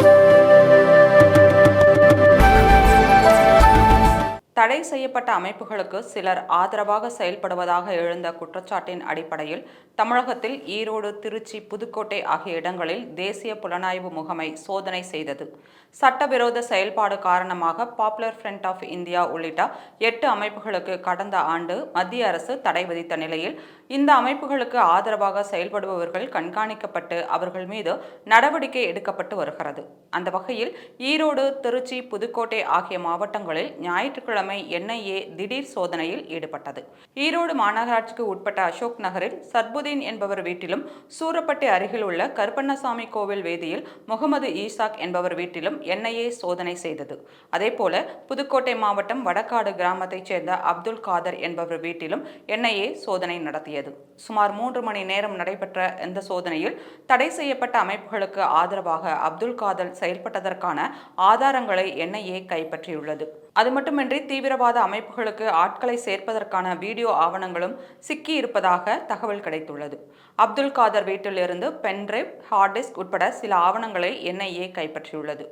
Thank you. தடை செய்யப்பட்ட அமைப்புகளுக்கு சிலர் ஆதரவாக செயல்படுவதாக எழுந்த குற்றச்சாட்டின் அடிப்படையில் தமிழகத்தில் ஈரோடு திருச்சி புதுக்கோட்டை ஆகிய இடங்களில் தேசிய புலனாய்வு முகமை சோதனை செய்தது. சட்டவிரோத செயல்பாடு காரணமாக பாப்புலர் ஃப்ரண்ட் ஆஃப் இந்தியா உள்ளிட்ட எட்டு அமைப்புகளுக்கு கடந்த ஆண்டு மத்திய அரசு தடை விதித்த நிலையில் இந்த அமைப்புகளுக்கு ஆதரவாக செயல்படுபவர்கள் கண்காணிக்கப்பட்டு அவர்கள் மீது நடவடிக்கை எடுக்கப்பட்டு வருகிறது. அந்த வகையில் ஈரோடு திருச்சி புதுக்கோட்டை ஆகிய மாவட்டங்களில் ஞாயிற்றுக்கிழமை என்ஐஏ திடீர் சோதனையில் ஈடுபட்டது. ஈரோடு மாநகராட்சிக்கு உட்பட்ட அசோக் நகரில் சர்புதீன் என்பவர் வீட்டிலும் சூரப்பட்டி அருகில் உள்ள கருப்பண்ணசாமி கோவில் வேதியில் முகமது ஈசாக் என்பவர் வீட்டிலும் என்ஐஏ சோதனை செய்தது. அதேபோல புதுக்கோட்டை மாவட்டம் வடக்காடு கிராமத்தைச் சேர்ந்த அப்துல் காதர் என்பவர் வீட்டிலும் என்ஐஏ சோதனை நடத்தியது. சுமார் மூன்று மணி நேரம் நடைபெற்ற இந்த சோதனையில் தடை செய்யப்பட்ட அமைப்புகளுக்கு ஆதரவாக அப்துல் காதர் செயல்பட்டதற்கான ஆதாரங்களை என்ஐஏ கைப்பற்றியுள்ளது. அது மட்டுமின்றி தீவிரவாத அமைப்புகளுக்கு ஆட்களை சேர்ப்பதற்கான வீடியோ ஆவணங்களும் சிக்கி இருப்பதாக தகவல் கிடைத்துள்ளது. அப்துல் காதர் வீட்டிலிருந்து பென்டிரைவ் ஹார்ட் டிஸ்க் உட்பட சில ஆவணங்களை என்ஐஏ கைப்பற்றியுள்ளது.